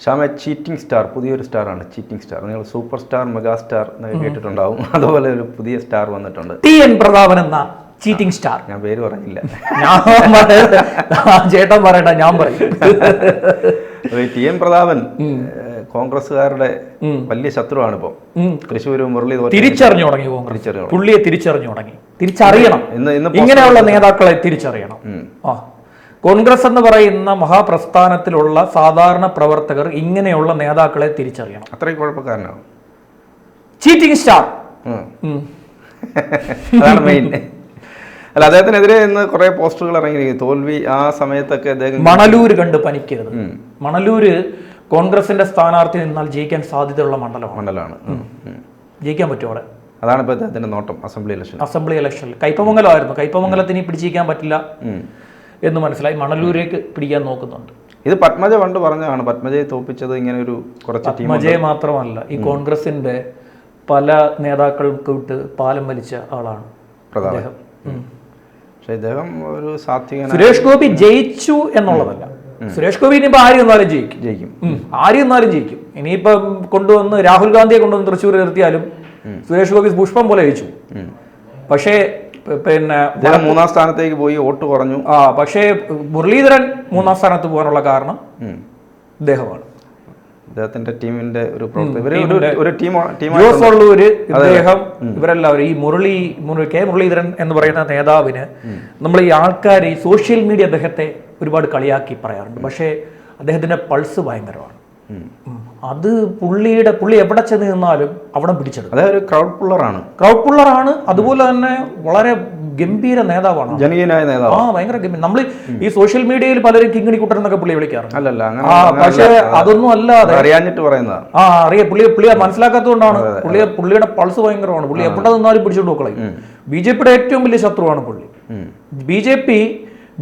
Shama cheating star പുതിയൊരു സ്റ്റാറാണ് cheating star നിങ്ങൾ സൂപ്പർ സ്റ്റാർ മെഗാ സ്റ്റാർ എന്നൊക്കെ കേട്ടിട്ടുണ്ടാവും. അതുപോലെ ഒരു പുതിയ സ്റ്റാർ വന്നിട്ടുണ്ട്. ടി എൻ പ്രതാപൻ എന്ന ചീറ്റിംഗ് സ്റ്റാർ ഞാൻ പേര് പറഞ്ഞില്ല. ഞാൻ ചേട്ടൻ പറയണ്ട ഞാൻ പറയും. ടി എൻ പ്രതാപൻ കോൺഗ്രസുകാരുടെ കോൺഗ്രസ്സുകാരുടെ വലിയ ശത്രുവാണ് ഇപ്പോൾ ഉം. തൃശ്ശൂർ മുരളി തിരിച്ചറിഞ്ഞു തുടങ്ങി കോൺഗ്രസ്. പുള്ളിയെ തിരിച്ചറിഞ്ഞു തുടങ്ങി. തിരിച്ചറിയണം. ഇങ്ങനെയുള്ള നേതാക്കളെ തിരിച്ചറിയണം. ആ. കോൺഗ്രസ് എന്ന് പറയുന്ന മഹാപ്രസ്ഥാനത്തിലുള്ള സാധാരണ പ്രവർത്തകർ ഇങ്ങനെയുള്ള നേതാക്കളെ തിരിച്ചറിയണം. അത്രയും കുഴപ്പക്കാരനാണ് ചീറ്റിംഗ് സ്റ്റാർ. അതാണ് മെയിൻ അല്ല അദ്ദേഹത്തിനെതിരെ ഇന്ന് കുറെ പോസ്റ്ററുകൾ ഇറങ്ങി തോൽവി ആ സമയത്തൊക്കെ അദ്ദേഹം മണലൂര് കണ്ട് പനിക്കരുത്. മണലൂര് കോൺഗ്രസിന്റെ സ്ഥാനാർത്ഥി നിന്നാൽ ജയിക്കാൻ സാധ്യതയുള്ള മണ്ഡലമാണ്. മണ്ഡലമാണ്. ജയിക്കാൻ പറ്റുമോ അവിടെ. അതാണ് ഇപ്പൊ അദ്ദേഹത്തിന്റെ നോട്ടം അസംബ്ലി ഇലക്ഷൻ അസംബ്ലി ഇലക്ഷൻ. കൈപ്പമംഗലമായിരുന്നു കൈപ്പമംഗലത്തിന് പിടിച്ചിരിക്കാൻ പറ്റില്ല. എന്ന് മനസ്സിലായി മണലൂരേക്ക് പിടിക്കാൻ നോക്കുന്നുണ്ട്. ഇത് പത്മജ പണ്ട് പറഞ്ഞതാണ് പത്മജയെ തോപ്പിച്ചത് ഇങ്ങനെ ഒരു കുറച്ച് പത്മജയെ മജയെ മാത്രമല്ല ഈ കോൺഗ്രസിന്റെ പല നേതാക്കൾക്ക് വിട്ട് പാലം വലിച്ച ആളാണ് അദ്ദേഹം. പക്ഷെ ഇദ്ദേഹം ഒരു സാത്വികന സുരേഷ് ഗോപി ജയിച്ചു എന്നുള്ളതല്ല. സുരേഷ് ഗോപി ഇനിയിപ്പോ ആര് എന്നാലും ജയിക്കും. ജയിക്കും. ആര് എന്നാലും ജയിക്കും. ഇനിയിപ്പോ കൊണ്ടുവന്ന് രാഹുൽ ഗാന്ധിയെ കൊണ്ടുവന്ന് തൃശ്ശൂർ നിർത്തിയാലും സുരേഷ് ഗോപി പുഷ്പം പോലെ ജയിച്ചു. പക്ഷേ പിന്നെ മൂന്നാം സ്ഥാനത്തേക്ക് പോയി വോട്ട് കുറഞ്ഞു. ആ പക്ഷേ മുരളീധരൻ മൂന്നാം സ്ഥാനത്ത് പോകാനുള്ള കാരണം. ഇദ്ദേഹമാണ്. അദ്ദേഹത്തിന്റെ ടീമിന്റെ ഒരു ഒരു- ടീം ഇദ്ദേഹം ഇവരെല്ലാവരും ഈ മുരളി മുര- കെ മുരളീധരൻ എന്ന് പറയുന്ന നേതാവിന് നമ്മൾ ഈ ആൾക്കാർ ഈ സോഷ്യൽ മീഡിയ അദ്ദേഹത്തെ ഒരുപാട് കളിയാക്കി പറയാറുണ്ട്. പക്ഷേ അദ്ദേഹത്തിന്റെ പൾസ് ഭയങ്കരമാണ്. അത് പുള്ളിയുടെ പുള്ളി എവിടെ ചെന്ന് നിന്നാലും അവിടെ പിടിച്ചെടുക്കും. അതായത് ഒരു ക്രൗഡ് പുള്ളറാണ് ക്രൗഡ് പുള്ളറാണ് അതുപോലെ തന്നെ വളരെ ഗംഭീര നേതാവാണ്. ജനകീയനായ നേതാവ്. ആ ഭയങ്കര ഗംഭീര. നമ്മൾ ഈ സോഷ്യൽ മീഡിയയിൽ പലരും കിങ്ങിണി കുട്ടൻ എന്നൊക്കെ പുള്ളി വിളിക്കാറുണ്ട്. അല്ലല്ല പക്ഷേ. അതൊന്നും അല്ലാതെ അറിയാഞ്ഞിട്ട് പറയുന്നത് ആ അറിയാം. പുള്ളി പുള്ളിയെ മനസ്സിലാക്കാത്തതുകൊണ്ടാണ്. പുള്ളിയെ പുള്ളിയുടെ പൾസ് ഭയങ്കരമാണ്. പുള്ളി എവിടെ നിന്നാലും പിടിച്ചോണ്ട് നോക്കളെ ബി ജെ പിയുടെ ഏറ്റവും വലിയ ശത്രുവാണ് പുള്ളി. B J P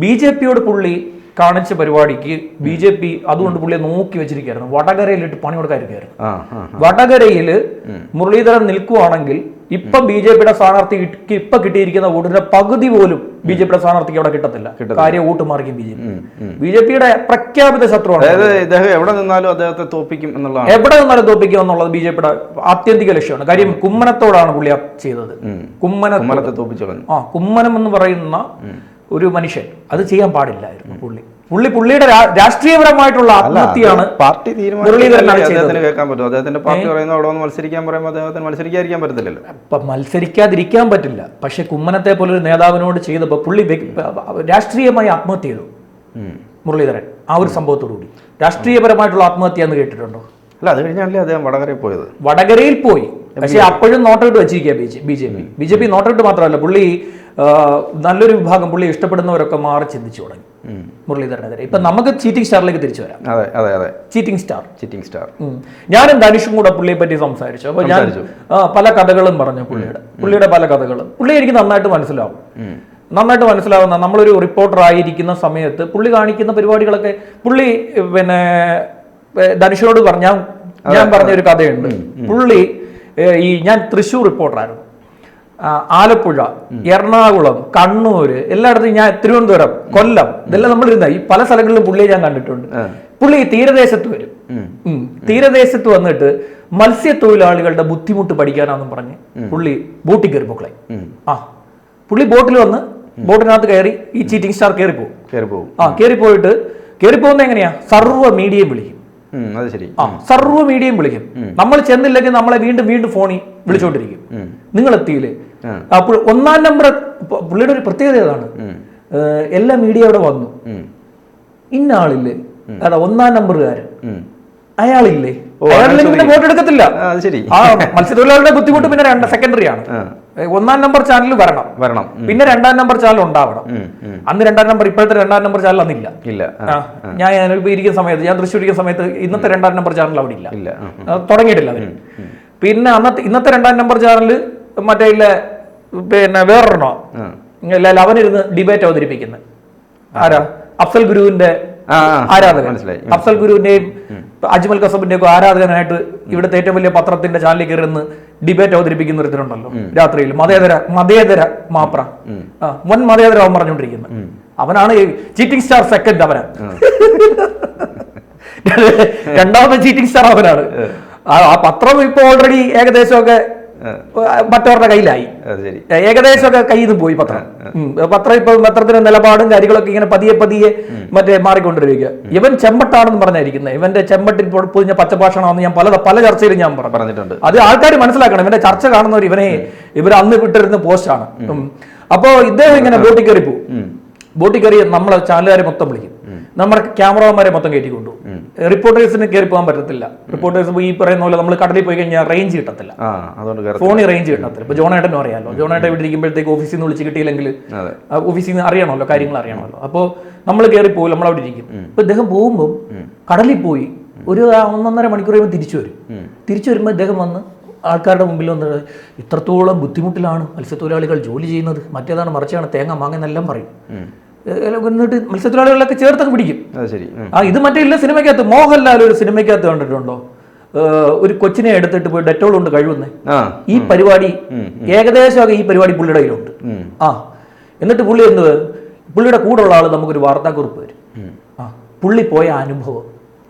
B J പിയോട് പുള്ളി കാണിച്ച പരിപാടിക്ക് ബി ജെ പി അതുകൊണ്ട് പുള്ളിയെ നോക്കി വെച്ചിരിക്കുകയായിരുന്നു. വടകരയിലിട്ട് പണി കൊടുക്കാതിരിക്കുകയായിരുന്നു വടകരയിൽ മുരളീധരൻ നിൽക്കുവാണെങ്കിൽ ഇപ്പം ബി ജെ പിയുടെ സ്ഥാനാർത്ഥി ഇപ്പൊ കിട്ടിയിരിക്കുന്ന വോട്ടിന്റെ പകുതി പോലും ബി ജെ പിയുടെ സ്ഥാനാർത്ഥിക്ക് അവിടെ കിട്ടത്തില്ല. കാര്യം vote മാറിക്കും B J P. B J പിയുടെ പ്രഖ്യാപിത ശത്രുവാണ് ഇദ്ദേഹം എവിടെ നിന്നാലും അദ്ദേഹത്തെ തോപ്പിക്കും എന്നുള്ളതാണ്. എവിടെ നിന്നാലും തോപ്പിക്കും എന്നുള്ളത് ബി ജെ പിയുടെ ആത്യന്തിക ലക്ഷ്യമാണ്. കാര്യം കുമ്മനത്തോടാണ് പുള്ളി ചെയ്തത്. കുമ്മന കുമ്മനത്തെ തോപ്പിച്ചു ആ കുമ്മനം എന്ന് പറയുന്ന ഒരു മനുഷ്യൻ. അത് ചെയ്യാൻ പാടില്ലായിരുന്നു പുള്ളി. പുള്ളി പുള്ളിയുടെ രാഷ്ട്രീയപരമായിട്ടുള്ള ആത്മഹത്യയാണ് പാർട്ടി തീരുമാനം കേൾക്കാൻ പറ്റും അദ്ദേഹത്തിന്റെ പാർട്ടി പറയുന്ന അവിടെ ഒന്ന് മത്സരിക്കാൻ പറയുമ്പോൾ അദ്ദേഹത്തിന് മത്സരിക്കാതിരിക്കാൻ പറ്റത്തില്ലല്ലോ. ഇപ്പൊ മത്സരിക്കാതിരിക്കാൻ പറ്റില്ല. പക്ഷെ കുമ്മനത്തെ പോലെ ഒരു നേതാവിനോട് ചെയ്തപ്പോൾ പുള്ളി രാഷ്ട്രീയമായി ആത്മഹത്യ ചെയ്തു മുരളീധരൻ ആ ഒരു സംഭവത്തോടു കൂടി. രാഷ്ട്രീയപരമായിട്ടുള്ള ആത്മഹത്യ എന്ന് കേട്ടിട്ടുണ്ടോ? അല്ല അത് കഴിഞ്ഞാണല്ലേ അദ്ദേഹം വടകരയിൽ പോയത്. വടകരയിൽ പോയി. പക്ഷെ അപ്പോഴും നോട്ടൗട്ട് വെച്ചിരിക്കുക B J P. B J P not out മാത്രമല്ല പുള്ളി നല്ലൊരു വിഭാഗം പുള്ളി ഇഷ്ടപ്പെടുന്നവരൊക്കെ മാറി ചിന്തിച്ചു തുടങ്ങി. മുരളീധരനെതിരെ. ഇപ്പൊ നമുക്ക് ചീറ്റിംഗ് സ്റ്റാറിലേക്ക് തിരിച്ചു വരാം. അതെ അതെ അതെ. ചീറ്റിംഗ് സ്റ്റാർ ചീറ്റിംഗ് സ്റ്റാർ ഞാൻ ഞാനും ധനുഷും കൂടെ പുള്ളിയെ പറ്റി സംസാരിച്ചു. അപ്പൊ ഞാൻ പല കഥകളും പറഞ്ഞു പുള്ളിയുടെ. പുള്ളിയുടെ പല കഥകളും. പുള്ളി എനിക്ക് നന്നായിട്ട് മനസ്സിലാവും. നന്നായിട്ട് മനസ്സിലാവുന്ന നമ്മളൊരു റിപ്പോർട്ടർ ആയിരിക്കുന്ന സമയത്ത് പുള്ളി കാണിക്കുന്ന പരിപാടികളൊക്കെ പുള്ളി പിന്നെ ധനുഷിനോട് പറഞ്ഞ ഞാൻ പറഞ്ഞ ഒരു കഥയുണ്ട്. പുള്ളി ഈ ഞാൻ തൃശ്ശൂർ റിപ്പോർട്ടറായിരുന്നു ആലപ്പുഴ എറണാകുളം കണ്ണൂർ എല്ലായിടത്തും ഞാൻ തിരുവനന്തപുരം കൊല്ലം ഇതെല്ലാം നമ്മൾ ഇരുന്ന ഈ പല സ്ഥലങ്ങളിലും പുള്ളിയെ ഞാൻ കണ്ടിട്ടുണ്ട്. പുള്ളി തീരദേശത്ത് വരും. തീരദേശത്ത് വന്നിട്ട് മത്സ്യത്തൊഴിലാളികളുടെ ബുദ്ധിമുട്ട് പഠിക്കാനാന്നും പറഞ്ഞ് പുള്ളി ബോട്ടിൽ കയറി മക്കളെ. ആ. പുള്ളി ബോട്ടിൽ വന്ന് ബോട്ടിനകത്ത് കയറി ഈ ചീറ്റിംഗ് സ്റ്റാർ കയറി പോകും ആ കയറി പോയിട്ട് കയറി പോകുന്നത് എങ്ങനെയാ? സർവ മീഡിയയും വിളിക്കും. അത് ശരി. ആ സർവ മീഡിയയും വിളിക്കും. നമ്മൾ ചെന്നില്ലെങ്കിൽ നമ്മളെ വീണ്ടും വീണ്ടും ഫോണിൽ വിളിച്ചോണ്ടിരിക്കും. നിങ്ങൾ എത്തിയില്ലേ? അപ്പോൾ ഒന്നാം നമ്പർ പുള്ളിയുടെ ഒരു പ്രത്യേകത ഏതാണ്? എല്ലാ മീഡിയ അവിടെ വന്നു. ഇന്ന ആളില്ലേ? അതാ ഒന്നാം നമ്പറുകാരൻ. അയാളില്ലേ? വോട്ടെടുക്കത്തില്ല അയാളില്ലെങ്കിൽ പിന്നെ വോട്ട് എടുക്കത്തില്ല. ആ, മത്സ്യത്തൊഴിലാളികളുടെ ബുദ്ധിമുട്ട് പിന്നെ രണ്ട് സെക്കൻഡറി ആണ്. ഒന്നാം നമ്പർ ചാനൽ വരണം. വരണം. പിന്നെ രണ്ടാം നമ്പർ ചാനൽ ഉണ്ടാവണം. അന്ന് രണ്ടാം നമ്പർ ഇപ്പോഴത്തെ രണ്ടാം നമ്പർ ചാനൽ അന്നില്ല. ഇല്ല. ഞാൻ ഇരിക്കുന്ന സമയത്ത് ഞാൻ തൃശ്ശൂർ ഇരിക്കുന്ന സമയത്ത് ഇന്നത്തെ രണ്ടാം നമ്പർ ചാനൽ അവിടെ ഇല്ല. തുടങ്ങിയിട്ടില്ല പിന്നെ അന്നത്തെ ഇന്നത്തെ രണ്ടാം നമ്പർ ചാനൽ മറ്റേ ഇല്ല പിന്നെ വേറൊരെണ്ണോ. ഇല്ല അവനിരുന്ന് ഡിബേറ്റ് അവതരിപ്പിക്കുന്നത് ആരാ? അഫ്സൽ ഗുരുവിന്റെ ആരാധകൻ. അഫ്സൽ ഗുരുവിന്റെയും അജ്മൽ കസബിന്റെ ഒക്കെ ആരാധകനായിട്ട് ഇവിടുത്തെ ഏറ്റവും വലിയ പത്രത്തിന്റെ ചാനലിൽ കയറി നിന്ന് ഡിബേറ്റ് അവതരിപ്പിക്കുന്ന ഒരുത്തരുണ്ടല്ലോ രാത്രിയിൽ. മതേതര മതേതര മാപ്ര. ആ, വൻ മതേതര അവൻ പറഞ്ഞുകൊണ്ടിരിക്കുന്നത്. അവനാണ് ചീറ്റിംഗ് സ്റ്റാർ സെക്കൻഡ് അവനാ രണ്ടാമത്തെ ചീറ്റിംഗ് സ്റ്റാർ അവനാണ്. ആ- ആ പത്രം ഇപ്പൊ ഓൾറെഡി ഏകദേശമൊക്കെ മറ്റവരുടെ കയ്യിലായി. ഏകദേശമൊക്കെ കയ്യിൽ നിന്ന് പോയി പത്രം. പത്രം ഇപ്പൊ പത്രത്തിന്റെ നിലപാടും കാര്യങ്ങളൊക്കെ ഇങ്ങനെ പതിയെ പതിയെ മറ്റേ മാറിക്കൊണ്ടിരിക്കുക. ഇവൻ ചെമ്പട്ടാണെന്ന് പറഞ്ഞായിരിക്കുന്നത്. ഇവന്റെ ചെമ്പട്ടിൽ പൊതിഞ്ഞ പച്ചഭാഷണമാണെന്ന് ഞാൻ പല പല ചർച്ചയിലും ഞാൻ പറഞ്ഞിട്ടുണ്ട്. അത് ആൾക്കാർ മനസ്സിലാക്കണം. ഇവന്റെ ചർച്ച കാണുന്നവർ ഇവനെ ഇവർ അന്ന് വിട്ടിരുന്ന പോസ്റ്റാണ്. അപ്പോ ഇദ്ദേഹം ഇങ്ങനെ ബോട്ടിൽ കയറി പോകും ബോട്ടിൽ കയറി നമ്മളെ ചാനലുകാരെ മൊത്തം വിളിക്കും. നമ്മുടെ ക്യാമറമാരെ മൊത്തം കയറ്റി കൊണ്ടു റിപ്പോർട്ടേഴ്സിന് കയറി പോകാൻ പറ്റത്തില്ല റിപ്പോർട്ടേഴ്സ് ഈ പറയുന്ന പോലെ നമ്മൾ കടലിൽ പോയി കഴിഞ്ഞാൽ റേഞ്ച് കിട്ടത്തില്ല. ഫോണിൽ റേഞ്ച് കിട്ടത്തില്ല. ഇപ്പൊ ജോണേട്ടനും അറിയാമല്ലോ ജോണേട്ടൻ ഇവിടെ ഇരിക്കുമ്പോഴത്തേക്ക് ഓഫീസിൽ നിന്ന് വിളിച്ച് കിട്ടിയില്ലെങ്കിൽ ഓഫീസിൽ നിന്ന് അറിയണമല്ലോ കാര്യങ്ങൾ അറിയണമല്ലോ. അപ്പോൾ നമ്മൾ കയറി പോകും നമ്മൾ അവിടെ ഇരിക്കും. ഇപ്പൊ ഇദ്ദേഹം പോകുമ്പോൾ കടലിൽ പോയി ഒരു ഒന്നൊന്നര മണിക്കൂർ കഴിയുമ്പോൾ തിരിച്ചു വരും. തിരിച്ചു വരുമ്പോൾ ഇദ്ദേഹം വന്ന് ആൾക്കാരുടെ മുമ്പിൽ വന്ന് ഇത്രത്തോളം ബുദ്ധിമുട്ടിലാണ് മത്സ്യത്തൊഴിലാളികൾ ജോലി ചെയ്യുന്നത്. മറ്റേതാണ് മറിച്ചാണ് തേങ്ങ മാങ്ങ എന്നെല്ലാം പറയും. എന്നിട്ട് മത്സ്യത്തൊഴിലാളികളൊക്കെ ചേർത്തൊക്കെ പിടിക്കും. ശരി. ആ ഇത് മറ്റേ ഇല്ല സിനിമയ്ക്കകത്ത് മോഹൻലാൽ ഒരു സിനിമയ്ക്കകത്ത് കണ്ടിട്ടുണ്ടോ ഒരു കൊച്ചിനെ എടുത്തിട്ട് പോയി ഡെറ്റോൾ കൊണ്ട് കഴിവുന്നേ ആ. ഈ പരിപാടി ഏകദേശമൊക്കെ ഈ പരിപാടി പുള്ളിയുടെ കയ്യിലുണ്ട്. ആ. എന്നിട്ട് പുള്ളി എന്ത്? പുള്ളിയുടെ കൂടെ ഉള്ള ആൾ നമുക്കൊരു വാർത്താക്കുറിപ്പ് വരും ആ പുള്ളി പോയ അനുഭവം.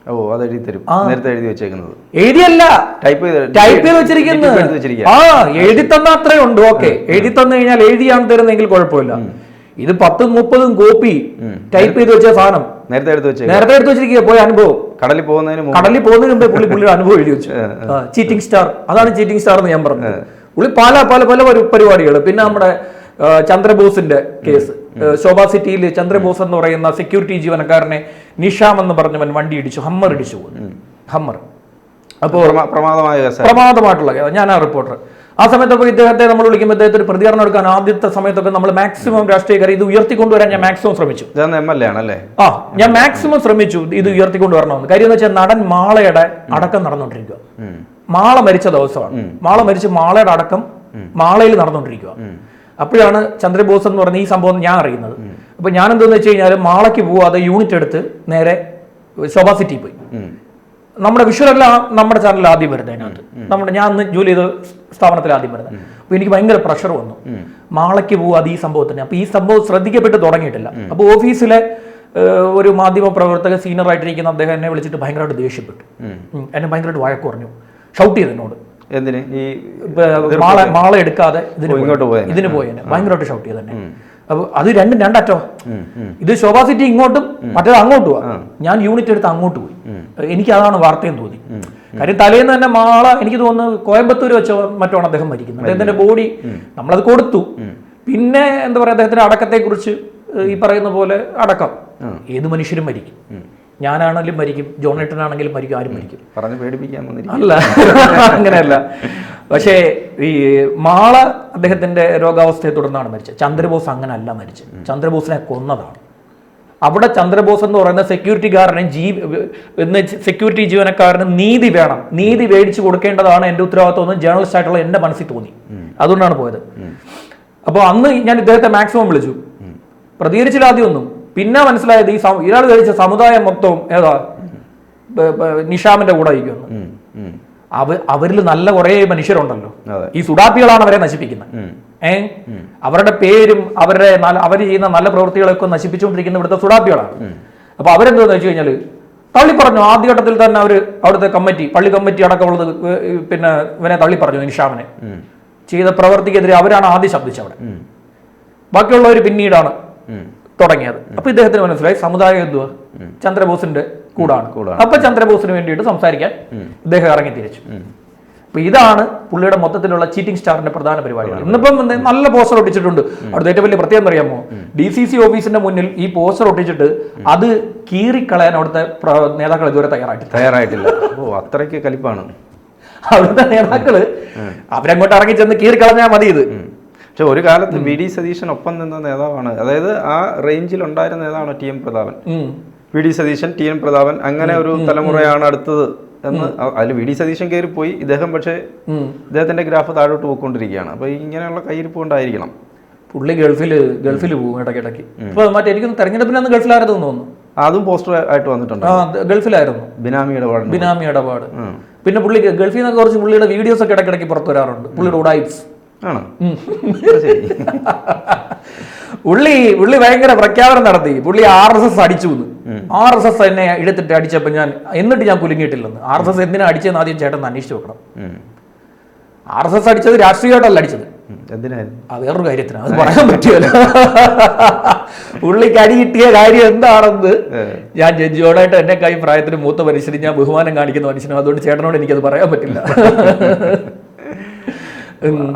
ഓ അത് എഴുതി തരും നേരത്തെ എഴുതി വെച്ചേക്കുന്നത്. എഴുതിയല്ല. ടൈപ്പ് ചെയ്ത് ടൈപ്പ് ചെയ്ത് വെച്ചിരിക്കുന്നത്. ആ എഴുതി തന്ന അത്രേ ഉണ്ട് ഓക്കെ. എഴുതി തന്നു കഴിഞ്ഞാൽ എഴുതിയാണ് തരുന്നെങ്കിൽ കുഴപ്പമില്ല. ഇത് പത്തും മുപ്പതും കോപ്പി ടൈപ്പ് ചെയ്ത് വെച്ച സാധനം. നേരത്തെ എടുത്ത് വെച്ചു നേരത്തെ എടുത്ത് വെച്ചിരിക്കുക പോയ അനുഭവം. കടലിൽ പോകുന്നതിന് കടലിൽ പോകുന്നതിന് മുമ്പേ പുള്ളി പുള്ളിയുടെ അനുഭവം എഴുതി വെച്ചു. ചീറ്റിംഗ് സ്റ്റാർ അതാണ് ചീറ്റിംഗ് സ്റ്റാർ എന്ന് ഞാൻ പറഞ്ഞത്. പുള്ളി പല പല പല പരിപാടികൾ. പിന്നെ നമ്മുടെ ചന്ദ്രബോസിന്റെ കേസ്. ശോഭാ സിറ്റിയിൽ ചന്ദ്രബോസ് എന്ന് പറയുന്ന സെക്യൂരിറ്റി ജീവനക്കാരനെ നിഷാം എന്ന് പറഞ്ഞവൻ വണ്ടി ഇടിച്ചു ഹമ്മർ ഇടിച്ചു. ഹമ്മർ. അപ്പോൾ പ്രമാ- പ്രമാദമായ പ്രമാദമായിട്ടുള്ള. ഞാൻ ആ റിപ്പോർട്ടർ ആ സമയത്തൊക്കെ ഇദ്ദേഹത്തെ നമ്മൾ വിളിക്കുമ്പോൾ ഇദ്ദേഹത്തിന് പ്രതികരണം എടുക്കാൻ ആദ്യത്തെ സമയത്തൊക്കെ നമ്മൾ മാക്സിമം രാഷ്ട്രീയക്കാർ ഇത് ഉയർത്തിക്കൊണ്ടുവരാൻ ഞാൻ മാക്സിമം ശ്രമിച്ചു. ആണല്ലേ? ആ ഞാൻ മാക്സിമം ശ്രമിച്ചു ഇത് ഉയർത്തിക്കൊണ്ട് വരണമെന്ന് കാര്യം എന്ന് വെച്ചാൽ നടൻ മാളയുടെ അടക്കം നടന്നുകൊണ്ടിരിക്കുക. മാള മരിച്ച ദിവസമാണ്. മാള മരിച്ച് മാളയുടെ അടക്കം മാളയിൽ നടന്നുകൊണ്ടിരിക്കുക. അപ്പോഴാണ് ചന്ദ്രബോസ് എന്ന് പറഞ്ഞ ഈ സംഭവം ഞാൻ അറിയുന്നത്. അപ്പൊ ഞാൻ എന്തെന്ന് വെച്ച് കഴിഞ്ഞാൽ മാളയ്ക്ക് പോവാതെ യൂണിറ്റ് എടുത്ത് നേരെ ശോഭാ സിറ്റി പോയി. നമ്മുടെ വിഷ്വലെല്ലാം നമ്മുടെ ചാനലിൽ ആദ്യം വരുന്നത് അതിനകത്ത്. നമ്മുടെ ഞാൻ അന്ന് ജോലി ചെയ്ത സ്ഥാപനത്തിൽ ആദ്യം വരുന്നത്. അപ്പൊ എനിക്ക് ഭയങ്കര പ്രഷർ വന്നു. മാളയ്ക്ക് പോവാതെ ഈ സംഭവത്തിന് അപ്പൊ ഈ സംഭവം ശ്രദ്ധിക്കപ്പെട്ട് തുടങ്ങിയിട്ടില്ല. അപ്പൊ ഓഫീസിലെ ഒരു മാധ്യമ പ്രവർത്തക സീനിയർ ആയിട്ടിരിക്കുന്ന അദ്ദേഹം എന്നെ വിളിച്ചിട്ട് ഭയങ്കരമായിട്ട് ദേഷ്യപ്പെട്ടു. എന്നെ ഭയങ്കരമായിട്ട് വഴക്ക് പറഞ്ഞു. ഷൗട്ട് ചെയ്തു എന്നോട്. എന്തിന്? ഈ മാള മാള എടുക്കാതെ ഇതിന് പോയേനെ. ഭയങ്കരമായിട്ട് ഷൗട്ട് ചെയ്ത് തന്നെ അപ്പൊ അത് രണ്ടും രണ്ടറ്റോ. ഇത് ശോഭാ സിറ്റി ഇങ്ങോട്ടും മറ്റേത് അങ്ങോട്ടും ഞാൻ യൂണിറ്റ് എടുത്ത് അങ്ങോട്ട് പോയി. എനിക്ക് അതാണ് വാർത്തയും തോന്നി. കാര്യം തലേന്ന് തന്നെ മാള എനിക്ക് തോന്നുന്നു കോയമ്പത്തൂർ വെച്ചോ മറ്റോ ആണ് അദ്ദേഹം മരിക്കുന്നത് അദ്ദേഹത്തിന്റെ ബോഡി നമ്മളത് കൊടുത്തു. പിന്നെ എന്താ പറയുക അദ്ദേഹത്തിന്റെ അടക്കത്തെ കുറിച്ച് ഈ പറയുന്ന പോലെ അടക്കം. ഏത് മനുഷ്യരും മരിക്കും. ഞാനാണെങ്കിലും മരിക്കും ജോൺ ആണെങ്കിലും മരിക്കും ആരും മരിക്കും പറഞ്ഞു പേടിപ്പിക്കാൻ അല്ല അങ്ങനെയല്ല. പക്ഷേ ഈ മാള അദ്ദേഹത്തിന്റെ രോഗാവസ്ഥയെ തുടർന്നാണ് മരിച്ചത്. ചന്ദ്രബോസ് അങ്ങനെ അല്ല മരിച്ചത് ചന്ദ്രബോസിനെ കൊന്നതാണ്. അവിടെ ചന്ദ്രബോസ് എന്ന് പറയുന്ന സെക്യൂരിറ്റി ഗാർഡിനെ ജീ എന്ന് സെക്യൂരിറ്റി ജീവനക്കാരന് നീതി വേണം. നീതി മേടിച്ചു കൊടുക്കേണ്ടതാണ് എന്റെ ഉത്തരവാദിത്വം എന്ന് ജേർണലിസ്റ്റ് ആയിട്ടുള്ള എന്റെ മനസ്സിൽ തോന്നി. അതുകൊണ്ടാണ് പോയത്. അപ്പോൾ അന്ന് ഞാൻ ഇദ്ദേഹത്തെ മാക്സിമം വിളിച്ചു. പ്രതികരിച്ചില്ല ആദ്യമൊന്നും. പിന്നെ മനസ്സിലായത് ഈ ഇയാൾ കഴിച്ച സമുദായം മൊത്തവും ഏതാ? നിഷാമിന്റെ കൂടെ ഇരിക്കുന്നു. അവ അവരിൽ നല്ല കുറേ മനുഷ്യരുണ്ടല്ലോ. ഈ സുഡാപ്പികളാണ് അവരെ നശിപ്പിക്കുന്നത്. ഏ? അവരുടെ പേരും അവരുടെ അവർ ചെയ്യുന്ന നല്ല പ്രവൃത്തികളൊക്കെ നശിപ്പിച്ചുകൊണ്ടിരിക്കുന്ന ഇവിടുത്തെ സുഡാപ്പികളാണ്. അപ്പൊ അവരെന്താന്ന് വെച്ച് കഴിഞ്ഞാൽ തള്ളി പറഞ്ഞു ആദ്യഘട്ടത്തിൽ തന്നെ അവർ അവിടുത്തെ കമ്മിറ്റി പള്ളി കമ്മിറ്റി അടക്കമുള്ളത് പിന്നെ ഇവനെ തള്ളി പറഞ്ഞു നിഷാമിനെ ചെയ്ത പ്രവൃത്തിക്കെതിരെ അവരാണ് ആദ്യം ശബ്ദിച്ചത് അവിടെ. ഉം. ബാക്കിയുള്ളവർ പിന്നീടാണ്. തുടങ്ങിയത്. അപ്പൊ ഇദ്ദേഹത്തിന് മനസ്സിലായി സമുദായ എന്തുവാ? ചന്ദ്രബോസിന്റെ കൂടാണ്. അപ്പൊ ചന്ദ്രബോസിന് വേണ്ടിയിട്ട് സംസാരിക്കാൻ ഇദ്ദേഹം ഇറങ്ങി തിരിച്ചു. അപ്പൊ ഇതാണ് പുള്ളിയുടെ മൊത്തത്തിലുള്ള ചീറ്റിംഗ് സ്റ്റാറിന്റെ പ്രധാന പരിപാടി. ഇന്നിപ്പം നല്ല പോസ്റ്റർ ഒട്ടിച്ചിട്ടുണ്ട്. അവിടുത്തെ ഏറ്റവും വലിയ പ്രത്യേകം അറിയാമോ? ഡി സി സി ഓഫീസിന്റെ മുന്നിൽ ഈ പോസ്റ്റർ ഒട്ടിച്ചിട്ട് അത് കീറിക്കളയാൻ അവിടുത്തെ നേതാക്കൾ ഇതുവരെ തയ്യാറായിട്ടില്ല. തയ്യാറായിട്ടില്ല. ഓ അത്രയ്ക്ക് കലിപ്പാണ്. അവിടുത്തെ നേതാക്കൾ അവരങ്ങോട്ട് ഇറങ്ങി ചെന്ന് കീറിക്കളഞ്ഞാൽ മതി ഇത്. പക്ഷെ ഒരു കാലത്ത് വി ഡി സതീശൻ ഒപ്പം നിന്ന നേതാവാണ്. അതായത് ആ റേഞ്ചിൽ ഉണ്ടായിരുന്ന നേതാവാണ് T M Prathapan. V D Satheesan T N Prathapan അങ്ങനെ ഒരു തലമുറയാണ് അടുത്തത് എന്ന് അതിൽ വി ഡി സതീശൻ കയറി പോയി. ഇദ്ദേഹം പക്ഷേ ഇദ്ദേഹത്തിന്റെ ഗ്രാഫ് താഴോട്ട് പോയിക്കൊണ്ടിരിക്കുകയാണ്. അപ്പൊ ഇങ്ങനെയുള്ള കയ്യിരിപ്പ് കൊണ്ടായിരിക്കണം. പുള്ളി ഗൾഫിൽ ഗൾഫിൽ പോകും ഇടയ്ക്കിടയ്ക്ക്. ഇപ്പൊ മറ്റേ എനിക്ക് തെരഞ്ഞെടുപ്പിന് അന്ന് ഗൾഫിലായിരുന്നു തോന്നുന്നു? അതും പോസ്റ്റർ ആയിട്ട് വന്നിട്ടുണ്ട്. ഗൾഫിലായിരുന്നു. ബിനാമി ഇടപാട് ബിനാമി ഇടപാട്. പിന്നെ പുള്ളി ഗൾഫിൽ നിന്നൊക്കെ കുറച്ച് പുള്ളിയുടെ വീഡിയോസ് ഒക്കെ ഇടയ്ക്കിടയ്ക്ക് പുറത്തു വരാറുണ്ട്. പുള്ളിയുടെ ഉഡായിപ്സ് ആണോ? ഉള്ളി ഉള്ളി ഭയങ്കര പ്രഖ്യാപനം നടത്തി. പുള്ളി ആർ എസ് എസ് അടിച്ചു എന്ന് ആർ എസ് എസ് എന്നെ എടുത്തിട്ട് അടിച്ചപ്പോൾ ഞാൻ എന്നിട്ട് ഞാൻ കുലുങ്ങിയിട്ടില്ലെന്ന്. ആർ എസ് എസ് എന്തിനാ അടിച്ചതെന്ന് ആദ്യം ചേട്ടൻ അന്വേഷിച്ചു നോക്കണം. ആർ എസ് എസ് അടിച്ചത് രാഷ്ട്രീയമായിട്ടല്ല അടിച്ചത്. വേറൊരു കാര്യത്തിന്. അത് പറയാൻ പറ്റുമല്ലോ. പുള്ളിക്ക് അടി കിട്ടിയ കാര്യം എന്താണെന്ന്. ഞാൻ ജഡ്ജിയോടായിട്ട് എന്നെ കൈ പ്രായത്തിന് മൂത്ത മനുഷ്യന് ഞാൻ ബഹുമാനം കാണിക്കുന്ന മനുഷ്യനും. അതുകൊണ്ട് ചേട്ടനോട് എനിക്കത് പറയാൻ പറ്റില്ല.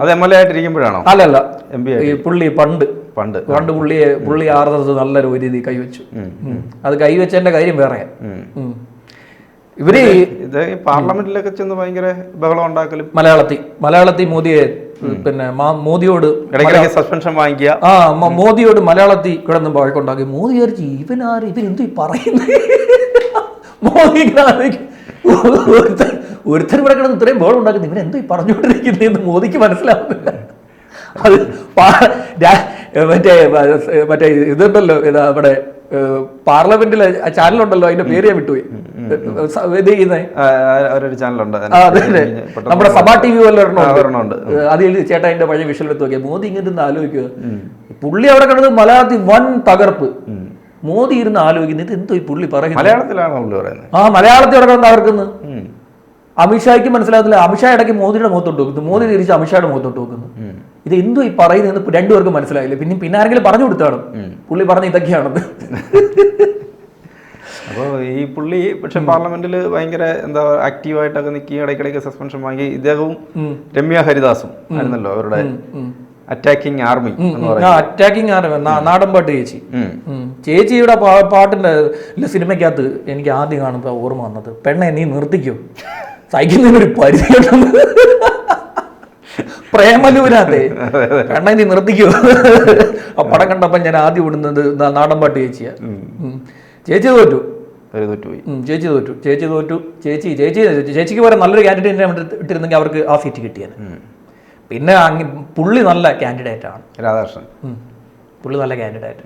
അത് എം എൽ എ ആയിട്ടിരിക്കുമ്പോഴാണോ? അല്ലല്ല. എം പി ഈ പുള്ളി പണ്ട്. പണ്ട്. പണ്ട് പുള്ളിയെ പുള്ളി ആർ നല്ലൊരു ഒരു രീതി കൈവച്ചു. അത് കൈവച്ചതിന്റെ കാര്യം വേറെ. ഇവർ ഇത് പാർലമെന്റിലൊക്കെ ചെന്ന് ഭയങ്കര ബഹളം ഉണ്ടാക്കലും. മലയാളത്തിൽ മലയാളത്തിൽ മോദിയെ പിന്നെ മോദിയോട് സസ്പെൻഷൻ വാങ്ങിക്കുക. ആ മോദിയോട് മലയാളത്തിൽ കിടന്ന് വഴക്കുണ്ടാക്കി. മോദി വിചാരിച്ചു ഇവനാര് ഇവരെന്തു പറയുന്നത് മോദി ഒരുത്തൻ ഇവിടെ കിടന്ന് ഇത്രയും ബോൾ ഉണ്ടാക്കുന്നു. ഇവൻ എന്തോ പറഞ്ഞുകൊണ്ടിരിക്കുന്നത് എന്ന് മോദിക്ക് മനസ്സിലാവുന്നില്ല. അത് മറ്റേ മറ്റേ ഇതുണ്ടല്ലോ ഇതാ അവിടെ പാർലമെന്റിലെ ചാനലുണ്ടല്ലോ അതിന്റെ പേര് ഞാൻ വിട്ടുപോയി. ഇത് ചാനലുണ്ട്. നമ്മുടെ സഭാ ടി വി വല്ല ആ, അതിൽ ചേട്ടാ അതിന്റെ പഴയ വിഷയം എടുത്ത് നോക്കിയാൽ മോദി ഇങ്ങനെ ആലോചിക്കുക പുള്ളി അവിടെ കിടന്ന് മലയാളത്തിൽ വൻ തകർപ്പ്. മോദി ഇരുന്ന് ആലോചിക്കുന്നത് എന്തോ ഈ പുള്ളി പറയുന്നത് മലയാളത്തിലാണ് ആ മലയാളത്തിൽ അവിടെ കിടന്ന് തകർക്കുന്നു. ഉം. അമിത്ഷായ്ക്ക് മനസ്സിലാകത്തില്ല. അമിത്ഷാ ഇടയ്ക്ക് മോദിയുടെ മുഖത്തോട്ട് നോക്കുന്നു മോദി തിരിച്ച് അമിത്ഷായുടെ മുഖത്തോട്ട് നോക്കുന്നു ഇത് എന്തോ ഈ പറയുന്നത് രണ്ടുപേർക്കും മനസ്സിലായില്ല. പിന്നെ പിന്നെ ആരെങ്കിലും പറഞ്ഞു കൊടുത്താണ്. പുള്ളി പറഞ്ഞ ഇതൊക്കെയാണെന്ന്. അപ്പോൾ ഈ പുള്ളി പക്ഷെ പാർലമെന്റിൽ ഭയങ്കര എന്താ ആക്റ്റീവായിട്ടൊക്കെ നിൽക്കുകയും ഇടയ്ക്കിടയ്ക്ക് സസ്പെൻഷൻ വാങ്ങി ഇദ്ദേഹവും രമ്യ ഹരിദാസും ആയിരുന്നല്ലോ അവരുടെ. അറ്റാക്കിംഗ് ആർമി എന്ന് ആർമി നാടൻ പാട്ട് ചേച്ചി. ചേച്ചിയുടെ പാട്ടിന്റെ സിനിമയ്ക്കകത്ത് എനിക്ക് ആദ്യം കാണുമ്പോൾ ഓർമ്മ വന്നത്. പെണ്ണെ നീ നിർത്തിക്കോ. സഹിക്കുന്നതിന് ഒരു പരിധിയുണ്ടെന്ന്. പ്രേമലൂരാതെ. പെണ്ണെ നീ നിർത്തിക്കോ? ആ പടം കണ്ടപ്പോൾ ഞാൻ ആദ്യം ഇടുന്നത് നാടൻ പാട്ട് ചേച്ചിയാ. ചേച്ചി തോറ്റു? ചേച്ചി തോറ്റു. ചേച്ചി തോറ്റു. ചേച്ചി ചേച്ചി ചേച്ചിക്ക് പോലെ നല്ലൊരു കാൻഡിഡേറ്റിനെ ഇട്ടിരുന്നെങ്കിൽ അവർക്ക് ആ സീറ്റ് കിട്ടിയത് പിന്നെ പുള്ളി നല്ല കാൻഡിഡേറ്റ് ആണ്. രാധാകൃഷ്ണൻ. പുള്ളി നല്ല കാൻഡിഡേറ്റ്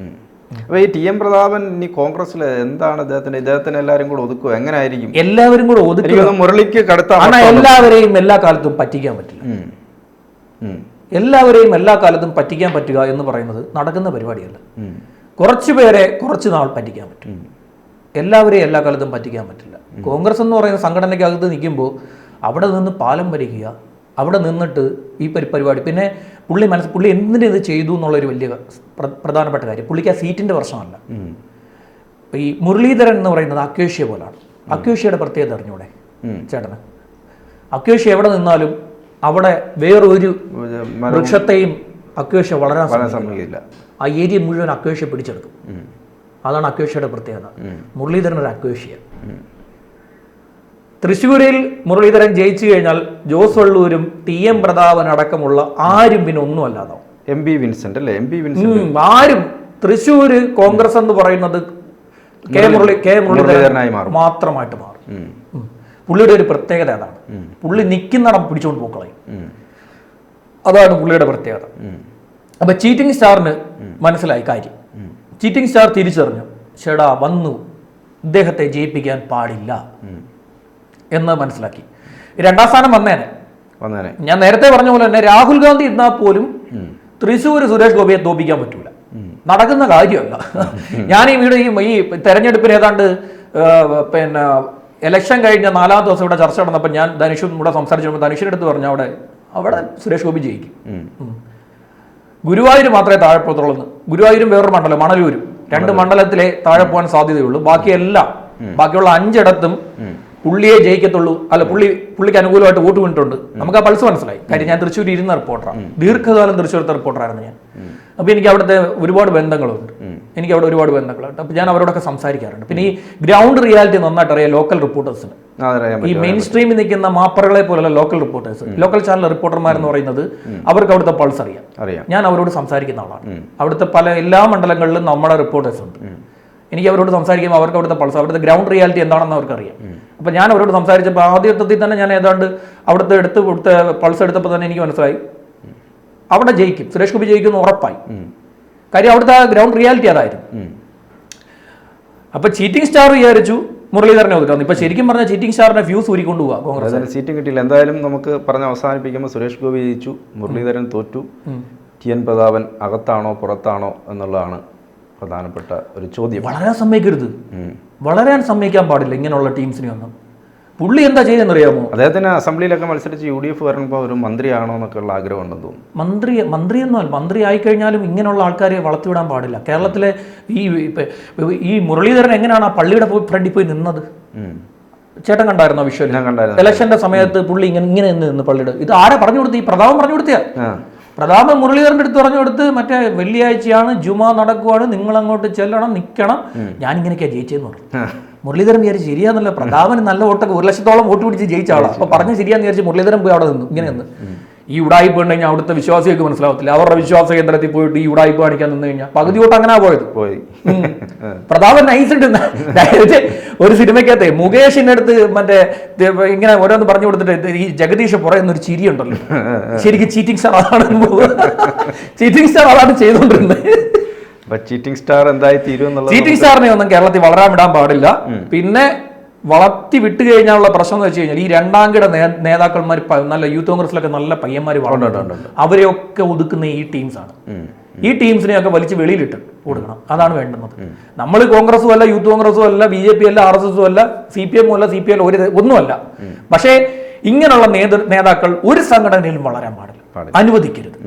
അപ്പൊ ഈ ടി എം പ്രതാപൻ ഇനി കോൺഗ്രസിൽ എന്താണ് അദ്ദേഹത്തിന് ഇദ്ദേഹത്തിന് എല്ലാവരും കൂടെ ഒതുക്കുക? എങ്ങനെ ആയിരിക്കും എല്ലാവരും കൂടെ ഒതുക്കി എനിക്കൊന്ന് മുരളിക്ക് കടുത്ത എല്ലാവരെയും എല്ലാ കാലത്തും പറ്റിക്കാൻ പറ്റില്ല. എല്ലാവരെയും എല്ലാ കാലത്തും പറ്റിക്കാൻ പറ്റുക എന്ന് പറയുന്നത് നടക്കുന്ന പരിപാടിയല്ല. കുറച്ച് പേരെ കുറച്ച് നാൾ പറ്റിക്കാൻ പറ്റും. എല്ലാവരെയും എല്ലാ കാലത്തും പറ്റിക്കാൻ പറ്റില്ല. കോൺഗ്രസ് എന്ന് പറയുന്ന സംഘടനയ്ക്കകത്ത് നിൽക്കുമ്പോൾ അവിടെ നിന്ന് പാലം ഭരിക്കുക അവിടെ നിന്നിട്ട് ഈ പരി പരിപാടി. പിന്നെ പുള്ളി മനസ്സ് പുള്ളി എന്തിനു ഇത് ചെയ്തു എന്നുള്ളൊരു വലിയ പ്ര- പ്രധാനപ്പെട്ട കാര്യം. പുള്ളിക്ക് ആ സീറ്റിന്റെ പ്രശ്നമല്ല. ഈ മുരളീധരൻ എന്ന് പറയുന്നത് അക്വേഷ്യ പോലാണ്. അക്വേഷ്യയുടെ പ്രത്യേകത അറിഞ്ഞൂടെ. ചേട്ടന്? അക്വേഷ്യ എവിടെ നിന്നാലും അവിടെ വേറൊരു വൃക്ഷത്തെയും അക്വേഷ്യ വളരാൻ സമ്മതിക്കില്ല. ആ ഏരിയ മുഴുവൻ അക്വേഷ്യ പിടിച്ചെടുക്കും അതാണ് അക്വേഷ്യയുടെ പ്രത്യേകത. മുരളീധരൻ ഒരു അക്വേഷ്യ. തൃശ്ശൂരിൽ മുരളീധരൻ ജയിച്ചു കഴിഞ്ഞാൽ ജോസ് വള്ളൂരും ടി എം പ്രതാപൻ അടക്കമുള്ള ആരും പിന്നെ ഒന്നും അല്ലാതാവും എം വിൻസെന്റ് അല്ലേ? M Vincent. ആരും. തൃശ്ശൂര് കോൺഗ്രസ് എന്ന് പറയുന്നത് കെ മുരളി കെ മുരളീധരനായി. മാത്രമായിട്ട് മാറും. പുള്ളിയുടെ ഒരു പ്രത്യേകത അതാണ്. പുള്ളി നിൽക്കുന്നിടം പിടിച്ചുകൊണ്ട് പോക്കളയും. അതാണ് പുള്ളിയുടെ പ്രത്യേകത. അപ്പൊ ചീറ്റിംഗ് സ്റ്റാറിന് മനസ്സിലായി കാര്യം. ചീറ്റിംഗ് സ്റ്റാർ തിരിച്ചറിഞ്ഞു. ചേടാ വന്നു. ഇദ്ദേഹത്തെ ജയിപ്പിക്കാൻ പാടില്ല. എന്ന് മനസ്സിലാക്കി. രണ്ടാം സ്ഥാനം വന്നേനെ. വന്നേനെ. ഞാൻ നേരത്തെ പറഞ്ഞ പോലെ തന്നെ രാഹുൽ ഗാന്ധി ഇരുന്നാൽ പോലും തൃശ്ശൂർ സുരേഷ് ഗോപിയെ തോപ്പിക്കാൻ പറ്റൂല. നടക്കുന്ന കാര്യമല്ല. ഞാൻ ഈ വീട് ഈ തെരഞ്ഞെടുപ്പിൽ തെരഞ്ഞെടുപ്പിന് ഏതാണ്ട് പിന്നെ ഇലക്ഷൻ കഴിഞ്ഞ നാലാം ദിവസം ഇവിടെ ചർച്ച നടന്നപ്പോൾ ഞാൻ ധനുഷും ഇവിടെ സംസാരിച്ചപ്പോൾ ധനുഷിന്റെ അടുത്ത് പറഞ്ഞു അവിടെ അവിടെ സുരേഷ് ഗോപി ജയിക്കും. ഗുരുവായൂർ മാത്രമേ താഴെ പോകത്തുള്ളൂ ഗുരുവായൂരും വേറൊരു മണ്ഡലം മണലൂരും. രണ്ട് മണ്ഡലത്തിലെ താഴെ പോകാൻ സാധ്യതയുള്ളൂ. ബാക്കിയെല്ലാം ബാക്കിയുള്ള അഞ്ചിടത്തും പുള്ളിയെ ജയിക്കത്തുള്ളൂ. അല്ല പുള്ളി പുള്ളിക്ക് അനുകൂലമായിട്ട് വോട്ട് വീണിട്ടുണ്ട്. നമുക്ക് ആ പൾസ് മനസ്സിലായി. കാര്യം ഞാൻ തൃശ്ശൂർ ഇരുന്ന റിപ്പോർട്ടറാണ് ദീർഘകാലം തൃശ്ശൂരത്തെ റിപ്പോർട്ടറായിരുന്നു ഞാൻ. അപ്പൊ എനിക്ക് അവിടുത്തെ ഒരുപാട് ബന്ധങ്ങളുണ്ട്. എനിക്ക് അവിടെ ഒരുപാട് ബന്ധങ്ങളുണ്ട്. അപ്പൊ ഞാൻ അവരോടൊക്കെ സംസാരിക്കാറുണ്ട്. പിന്നെ ഈ ഗ്രൗണ്ട് റിയാലിറ്റി നന്നായിട്ട് അറിയാം ലോക്കൽ റിപ്പോർട്ടേഴ്സിന് ഈ മെയിൻ സ്ട്രീമിൽ നിൽക്കുന്ന മാപ്പറകളെ പോലുള്ള ലോക്കൽ റിപ്പോർട്ടേഴ്സ് ലോക്കൽ ചാനൽ റിപ്പോർട്ടർമാരെന്ന് പറയുന്നത് അവർക്ക് അവിടുത്തെ പൾസ് അറിയാം. അറിയാം. ഞാൻ അവരോട് സംസാരിക്കുന്ന ആളാണ്. അവിടുത്തെ പല എല്ലാ മണ്ഡലങ്ങളിലും നമ്മുടെ റിപ്പോർട്ടേഴ്സ് ഉണ്ട്. എനിക്ക് അവരോട് സംസാരിക്കുമ്പോൾ അവർക്ക് അവിടുത്തെ പൾസ് അവിടുത്തെ ഗ്രൗണ്ട് റിയാലിറ്റി എന്താണെന്ന് അവർക്കറിയാം. അപ്പോൾ ഞാൻ അവരോട് സംസാരിച്ചപ്പോൾ ആദ്യത്തിൽ തന്നെ ഞാൻ ഏതാണ്ട് അവിടുത്തെ എടുത്ത് കൊടുത്ത പൾസ് എടുത്തപ്പോൾ തന്നെ എനിക്ക് മനസ്സിലായി. അവിടെ ജയിക്കും. സുരേഷ് ഗോപി ജയിക്കുമെന്ന് ഉറപ്പായി. കാര്യം അവിടുത്തെ ഗ്രൗണ്ട് റിയാലിറ്റി അതായിരുന്നു. അപ്പോൾ അപ്പൊ ചീറ്റിംഗ് സ്റ്റാർ വിചാരിച്ചു മുരളീധരനെ ഒതുക്കാം ഇപ്പൊ ശരിക്കും പറഞ്ഞ ചീറ്റിംഗ് സ്റ്റാറിനെ ഫ്യൂസ് ഊരി പോവാ കോൺഗ്രസ്. സീറ്റ് കിട്ടിയില്ല. എന്തായാലും നമുക്ക് പറഞ്ഞ് അവസാനിപ്പിക്കുമ്പോൾ സുരേഷ് ഗോപി ജയിച്ചു മുരളീധരൻ തോറ്റു. ടി എൻ പ്രതാപൻ അകത്താണോ പുറത്താണോ എന്നുള്ളതാണ് പ്രധാനപ്പെട്ട ഒരു ചോദ്യം. വളരെ സമ്മതിക്കരുത്. വളരാൻ സമ്മതിക്കാൻ പാടില്ല ഇങ്ങനെയുള്ള ടീംസിനെ ഒന്നും. പുള്ളി എന്താ ചെയ്തെന്നറിയാമോ അദ്ദേഹത്തിന് അസംബ്ലിയിലൊക്കെ മത്സരിച്ച് യു ഡി എഫ് വരുമ്പോൾ ഒരു മന്ത്രിയാണോ എന്നൊക്കെ ഉള്ള ആഗ്രഹം ഉണ്ടെന്ന് തോന്നുന്നു. മന്ത്രി മന്ത്രിയൊന്നും അല്ല മന്ത്രി ആയിക്കഴിഞ്ഞാലും ഇങ്ങനെയുള്ള ആൾക്കാരെ വളർത്തിവിടാൻ പാടില്ല. കേരളത്തിലെ ഈ ഈ മുരളീധരൻ എങ്ങനെയാണ് ആ പള്ളിയുടെ പോയി ഫ്രണ്ടിൽ പോയി നിന്നത്. ചേട്ടൻ കണ്ടായിരുന്നോ വിഷ്വൽ കണ്ടായിരുന്നു. ഇലക്ഷന്റെ സമയത്ത് പുള്ളി ഇങ്ങനെ ഇങ്ങനെ നിന്ന് പള്ളിയുടെ ഇത് ആരാ പറഞ്ഞു കൊടുത്തു ഈ പ്രതാപം പറഞ്ഞു കൊടുത്തിയാ? പ്രതാപൻ മുരളീധരന്റെ അടുത്ത് പറഞ്ഞു കൊടുത്ത് മറ്റേ വെള്ളിയാഴ്ചയാണ് ജുമ നടക്കുവാണ് നിങ്ങൾ അങ്ങോട്ട് ചെല്ലണം നിൽക്കണം ഞാൻ ഇങ്ങനെയൊക്കെയാ ജയിച്ചെന്ന് പറഞ്ഞു. മുരളീധരൻ വിചാരിച്ച് ശരിയാന്നല്ല പ്രതാപന് നല്ല വോട്ടൊക്കെ ഒരു ലക്ഷത്തോളം വോട്ട് പിടിച്ച് ജയിച്ച ആളാണ് അപ്പൊ പറഞ്ഞ് ശരിയാന്ന് വിചാരിച്ച് മുരളീധരൻ പോയി അവിടെ നിന്നു ഇങ്ങനെ നിന്ന്. ഈ ഉടായ്പ ഉണ്ട് കഴിഞ്ഞാൽ അവിടുത്തെ വിശ്വാസികൾക്ക് മനസ്സിലാവത്തില്ല. അവരുടെ വിശ്വാസ കേന്ദ്രത്തിൽ പോയിട്ട് ഈ ഉടായ്പ കാണിക്കാൻ നിന്ന് കഴിഞ്ഞാൽ പകുതി തൊട്ട് അങ്ങനെ പോയത്. പോയി. പ്രതാപൻ നൈസ് ഡയറക്റ്റ് ഒരു സിനിമയ്ക്കകത്തെ മുകേഷിന്റെ അടുത്ത് മറ്റേ ഇങ്ങനെ ഓരോന്ന് പറഞ്ഞു കൊടുത്തിട്ട് ഈ ജഗദീഷ് പുറയുന്ന ഒരു ചിരി ഉണ്ടല്ലോ ശരിക്കും ചീറ്റിംഗ് സ്റ്റാർ അതാണ് ചീറ്റിംഗ് സ്റ്റാർ അതാണ് ചെയ്തുകൊണ്ടിരുന്നത് ചീറ്റിംഗ് സ്റ്റാർ എന്തായി തീരും ചീറ്റിംഗ് സ്റ്റാറിനെ ഒന്നും കേരളത്തിൽ വളരാൻ വിടാൻ പാടില്ല. പിന്നെ വളർത്തി വിട്ടു കഴിഞ്ഞാലുള്ള പ്രശ്നം എന്ന് വെച്ച് കഴിഞ്ഞാൽ ഈ രണ്ടാം കിട നേതാക്കന്മാർ നല്ല യൂത്ത് കോൺഗ്രസിലൊക്കെ നല്ല പയ്യന്മാർ വളർന്നിട്ടുണ്ട് അവരെയൊക്കെ ഒതുക്കുന്ന ഈ ടീംസാണ്. ഈ ടീംസിനെയൊക്കെ വലിച്ച് വെളിയിലിട്ട് കൊടുക്കണം. അതാണ് വേണ്ടുന്നത്. നമ്മൾ കോൺഗ്രസും അല്ല യൂത്ത് കോൺഗ്രസും അല്ല ബി ജെ പി അല്ല ആർ എസ് എസും അല്ല സി പി എമ്മും അല്ല സി പി എൽ ഒരു ഒന്നുമല്ല. പക്ഷേ ഇങ്ങനെയുള്ള നേതൃ നേതാക്കൾ ഒരു സംഘടനയിലും വളരാൻ പാടില്ല. അനുവദിക്കരുത്.